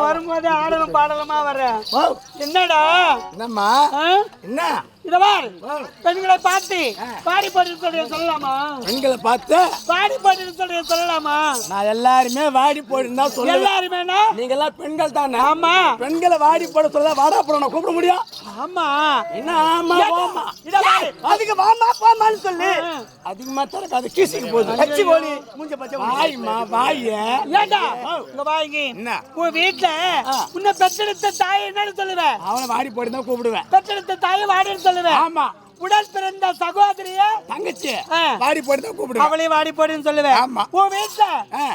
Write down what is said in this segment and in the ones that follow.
வரும்போது ஆடலும் பாடலுமா வர்ற? ஓ என்னடா? என்னம்மா? என்ன? இத பார். பெண்களை பார்த்து பாடி பாடி சொல்லலாமா? பெண்களை பார்த்து? பாடி பாடி சொல்ற சொல்லலாமா? நான் எல்லாருமே வாடி போடுன்னு தான் சொல்லுவேன். எல்லாருமேனா? நீங்க எல்லாம் பெண்கள் தானே? ஆமா. பெண்களை வாடி போட சொல்ல வாடா போட நான் கூப்பிட முடியும்? ஆமா. என்ன ஆமா போமா இத பாரு. அதுக்கு வாமா போமான்னு சொல்லு. அதிகமா தரக்கு அது கீசிக்கு போகுது கச்சி கோழி மூஞ்ச பச்சை வாய்மா வாய. ஏண்டா? என்ன? உன் வீட்டுல. உன்னை பெற்றெடுத்த தாய் என்னன்னு சொல்லுவேன் அவனை வாடி போட்டு தான் கூப்பிடுவேன். பெற்றெடுத்த தாய் வாடின்னு சொல்லுவேன் ஆமா உடன் பிறந்த சகோதரிய தங்கச்சி. வாடி போட்டு தான் கூப்பிடுவேன் அவளையும் வாடி போடின்னு சொல்லுவேன் ஆமா. உன் வீட்டுல.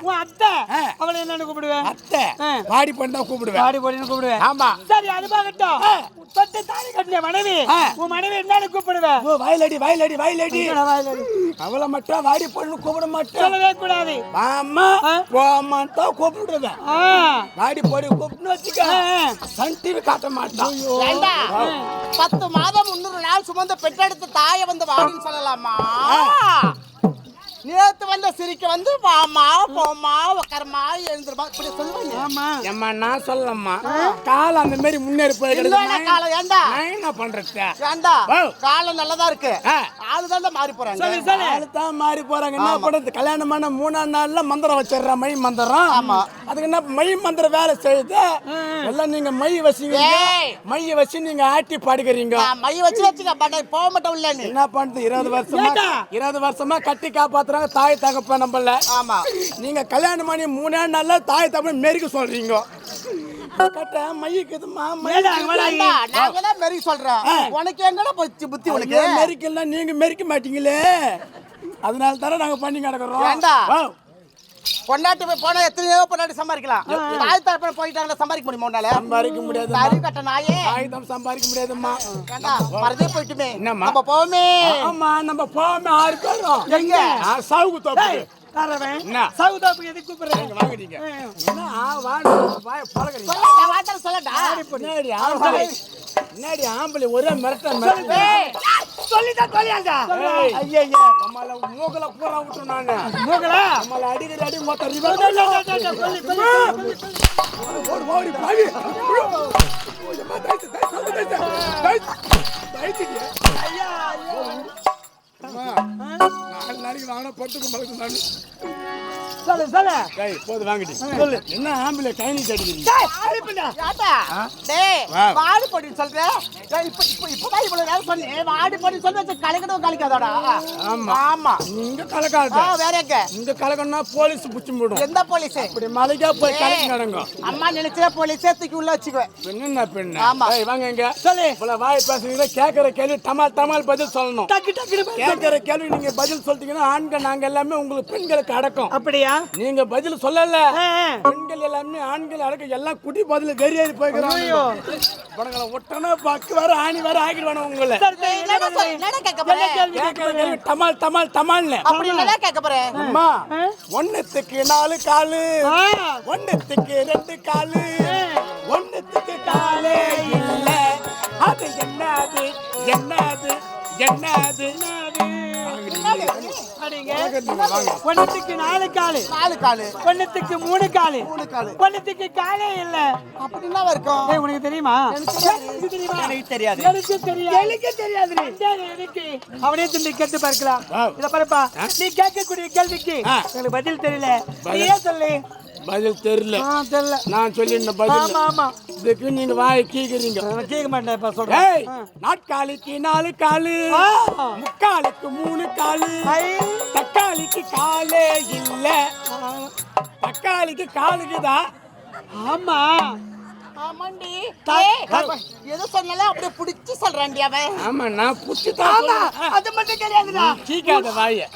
உன் அத்தை. அவளை என்னன்னு கூப்பிடுவேன் அத்தை. வாடி போட்டு தான் கூப்பிடுவேன் வாடி போடின்னு கூப்பிடுவேன் ஆமா சரி அது பாக்கட்டும் ஆ. தொட்டு தாலி கட்டின மனைவி. உன் மனைவி என்னன்னு கூப்பிடுவேன் ஓ வயலடி வயலடி வயலடி? அவளை மட்டும் வாடி போட்டு கூப்பிட மாட்டேன் சொல்லவே கூடாது ஆமா ஆ. போமான்னு தான் கூப்பிடுவேன். வாடி போடி கூப்பிட்டு வச்சுக்க. சன் டிவி காட்ட மாட்டான் பத்து மாதம் முன்னூறு நாள் சுமந்த பெற்றெடுத்த தாயை வந்து வாடின்னு சொல்லலாமா? நேத்து வந்த சிரிக்க வந்து வாமா போமா உக்காரமா எழுந்துருமா இப்படி சொல்லுவாங்க. ஆமா. ஏம்மா நான் சொல்லம்மா காலம் அந்த மாதிரி முன்னேறி போய் இல்லைன்னா காலம் ஏண்டா? நான் என்ன பண்றது? ஏண்டா. காலம் நல்லதா இருக்கு. ஆளுதான் மாறி போறாங்க. சொல்லு சொல்லு. ஆளு தான் மாறி போறாங்க. என்ன பண்றது? கல்யாணமான மூணாம் நாள்ல மந்திரம் வச்சிடுறா மை மந்திரம். ஆமா. அதுக்கு என்ன மை மந்திரம் வேலை செய்யுது? எல்லாம் நீங்க மை வசிங்க. மைய வச்சு நீங்க ஆட்டி பாடுகிறீங்க. மை வச்சு வச்சுக்க பட் போக மாட்டோம் இல்ல என்ன பண்றது? இருபது வருஷமா? இருபது வருஷமா கட்டி காப்பாத்துறாங்க தாய் தகப்ப நம்மள. ஆமா. நீங்க கல்யாணம் பண்ணி மூணே நாள்ல தாய் தகப்ப மெரிக்க சொல்றீங்க. கட்ட மைக்குதுமா ஏண்டா, அங்க வாடா. ஏண்டா, நாங்க தான் மெரி சொல்றோம்? உனக்கு எங்கடா போச்சு புத்தி உனக்கு? மெரிக்கலாம் நீங்க மெரிக்க மாட்டீங்களே. அதனால தானே நாங்க பண்ணி கிடக்குறோம். பொண்டாட்டி போய் போனா எத்தனையோ பொண்டாட்டி சம்பாதிக்கலாம். தாய் தரப்பட போயிட்டாங்களா சம்பாதிக்க முடியுமா உன்னால? சம்பாதிக்க முடியாது தறி கட்ட நாயே. தாய் சம்பாதிக்க முடியாதும்மா. மறந்தே போயிட்டுமே? நம்ம போவோமே. ஆமா நம்ம போகாம ஆறு பேரும் எங்க? சாவுக்கு தோப்பு தரவன். என்ன? சவுதாப்புக்கு எதுக்கு கூப்பிடுறேன் வாங்குறீங்க என்ன? வாங்க வாய பழகுறீங்க சொல்லடா, வார்த்தை சொல்லடா பின்னாடி ஆம்பளை? ஒரே மிரட்ட மிரட்ட சொல்லிதான் ஏய். ஐயா நம்மள மூக்கல பூரா விட்டு நானு மூக்கலா? நம்மள அடிக்கடி அடி மொத்த. ஓடி ஓடி பாவி. நாலு நாளைக்கு வாங்கினா பத்துக்கு மலக்கு நானு சொல்லு சொல்லு டேய் போது வாங்கிட்டு சொல்லு என்ன ஆம்பளை டேய், அனுப்புடா. ஏண்டா? டேய். வாடி போடின்னு சொல்ற? ஏய், இப்ப- இப்ப- இப்பதான் இவ்வளவு நேரம். வாடி சொல்லி வச்சு கலக்கணும் கலக்காதோடா. ஆமா. ஆமா. நீங்க ஆ, கலக்காத வேற எங்க? கலக்கணும்னா போலீஸ் புடிச்சு போடும் எந்த போலீஸ் இப்படி மலைக்கா போய் கலக்கி நடங்க அம்மா நினைச்சா போலீஸே தூக்கி உள்ள வச்சுக்குவேன் பெண்ணு பெண்ணு ஆமா. ஏய் வாங்க இங்க சொல்லு இவ்வளவு வாய் பேசுறீங்க கேட்கிற கேள்வி டமால் டமால் பதில் சொல்லணும் டக்கு டக்குனு பேசு. கேட்கிற கேள்வி நீங்க பதில் சொல்லிட்டீங்கன்னா ஆண்கள் நாங்க எல்லாமே உங்களுக்கு பெண்களுக்கு அடக்கம் அப்படியா நீங்க பதில் சொல்லல. பெண்கள் எல்லாமே ஆண்கள் அடக்கம் எல்லாம் குடி பதில் வெறியேறி போய்க்கிறாங்க. உனங்களை ஒட்டனா பக்கு வர ஆணி வர ஆகிடுவானு உங்களை. டமால் டமால்னு கேட்க போற? அம்மா ஒண்ணுத்துக்கு நாலு காலு. ஆ, ஒண்ணுத்துக்கு ரெண்டு காலு. ஒண்ணுத்துக்கு காலே இல்ல. அது என்னது என்னது என்னது? அடிங்க. வாங்க ஒண்ணுத்துக்கு நாலு காலு. நாலு காலு. ஒண்ணுத்துக்கு மூணு காலு. மூணு காலு. ஒண்ணுத்துக்கு காலே இல்ல. அப்படி என்ன இருக்கும் ஏய், உனக்கு தெரியுமா? எனக்கு தெரியுமா? எனக்கு தெரியாது. எனக்கு தெரியாது. எனக்கு தெரியாது. எனக்கு. அவனே துண்டி கேட்டு பார்க்கலாம். ஆ. இத பாருப்பா. நீ கேட்கக்கூடிய கேள்விக்கு. எனக்கு பதில் தெரியல. நீயே சொல்லு. பதில் தெரியல. தெரியல. நான் சொல்லிருந்த பதில். ஆமா இதுக்கு நீங்க வாய் கீக்குறீங்க. கேட்க மாட்டேன் இப்ப சொல்றேன். நாட்காலிக்கு நாலு காலு. முக்காலுக்கு மூணு காலு. தக்காளிக்கு காலே இல்ல. தக்காளிக்கு காலுக்குதா ஆமா. ஆமாண்டி. எது சொன்னாலும் அப்படியே புடிச்சு சொல்றான்டி அவன் ஆமா நான் புடிச்சு ஆமா அது மட்டும் கிடையாதுடா. கீக்காத வாய.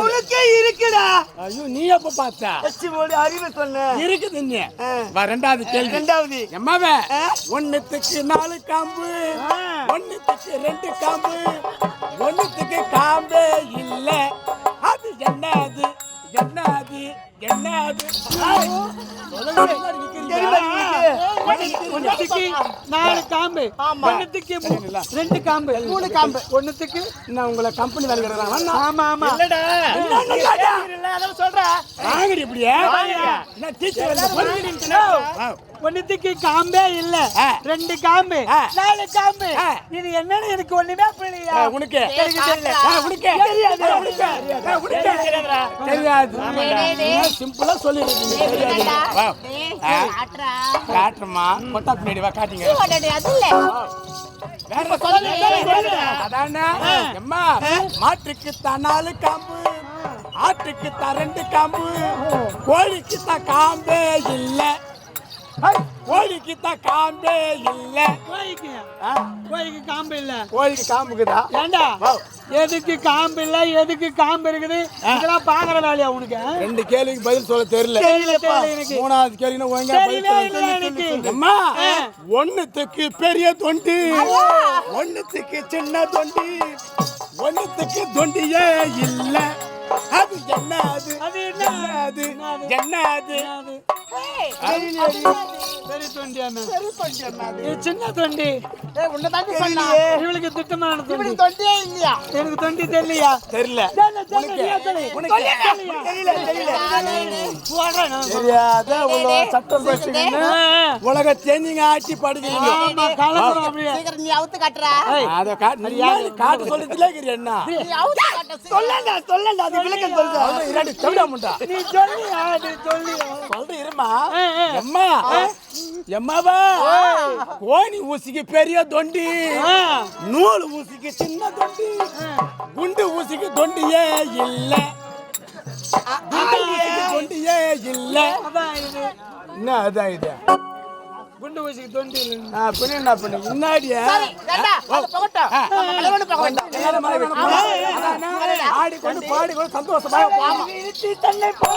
உனக்கே இருக்குடா. ஐயோ நீ எப்ப பார்த்த? வச்சு ஓடி அறிவு சொன்ன. இருக்குது நீ. ரெண்டாவது கேள்வி. ரெண்டாவது. எம்மாவே? ஒண்ணுத்துக்கு நாலு காம்பு ஆ. ஒண்ணுத்துக்கு ரெண்டு காம்பு ஒண்ணுத்துக்கு காம்பே இல்ல. அது என்னது? என்னது? என்னது? ஒண்ணுத்துக்கு நாலு காம்பு. மூ- ரெண்டு காம்பு. மூணு காம்பு. ஒண்ணுத்துக்கு நான் உங்களை கம்பெனி வேலை ஆமா ஆமா. இல்லடா இல்ல அதான் சொல்றேன் இப்படியே. என்ன டீச்சர் ஒண்ணுத்துக்கு காம்பே இல்ல. ஆ. ரெண்டு காம்பு. ஆ. நாலு காம்பு. ஆ. இது என்னன்னு எனக்கு ஒண்ணுமே புரியலையா? ஆ, உனக்கு. எனக்கு தெரியல ஆ, உனக்கு. தெரியாது. தெரியாது. சிம்பிளா. ஆ, காட்டுறமா கொட்டா பின்னாடி வா காட்டுங்க. மாட்டுக்கு தான் நாலு காம்பு. ஆட்டுக்கு தான் ரெண்டு காம்பு. கோழிக்கு தான் காம்பே இல்ல. கோழிக்கு தான் காம்பே இல்ல. கோழிக்கு. கோழிக்கு காம்பு இல்ல. கோழிக்கு காம்புக்குதா? ஏண்டா. எதுக்கு காம்பு இல்ல? எதுக்கு காம்பு இருக்குது? இதெல்லாம் பாக்குற வேலையா உனக்கு? ரெண்டு கேள்விக்கு பதில் சொல்ல தெரியல. மூணாவது கேள்வி ஒழுங்கா அம்மா. ஒண்ணுத்துக்கு பெரிய தொண்டி. ஒண்ணுத்துக்கு சின்ன தொண்டி. ஒண்ணுத்துக்கு தொண்டியே இல்ல. அது என்ன அது அது என்ன? அது? என்ன அது அது பெரிய தொண்டியாம இது சின்ன தொண்டி. ஏய் உன்னை தாண்டி சொன்னா. இவளுக்கு திட்டமான தொண்டி. இப்படி தொண்டியே இல்லையா? எனக்கு தொண்டி தெரியலையா? தெரியல. உலக சட்டம் தெரிஞ்சுங்க ஆட்சி சீக்கிரம் நீ அவுத்து காட்டுறா. அத காட்டு காட்டு சொல்றதுல என்ன? நீ அவுத்து காட்ட சொல்லல சொல்லல அது விளக்கம் நீ நீ இருமா. ஆ. எம்மா. எம்மாவா? கோணி ஊசிக்கு பெரிய தொண்டி. நூல் ஊசிக்கு சின்ன தொண்டி. குண்டு ஊசிக்கு தொண்டியே இல்ல. தொண்டியே இல்ல. என்ன அதான் இது? குண்டு ஊசிக்கு தொண்டி இல்லைன்னு. நான் பண்ணி என்ன பண்ணு? முன்னாடியே. அதானே? ஆடிக்கொண்டு பாடிக்கொண்டு சந்தோஷமா போமா இழுத்து தள்ளி போ.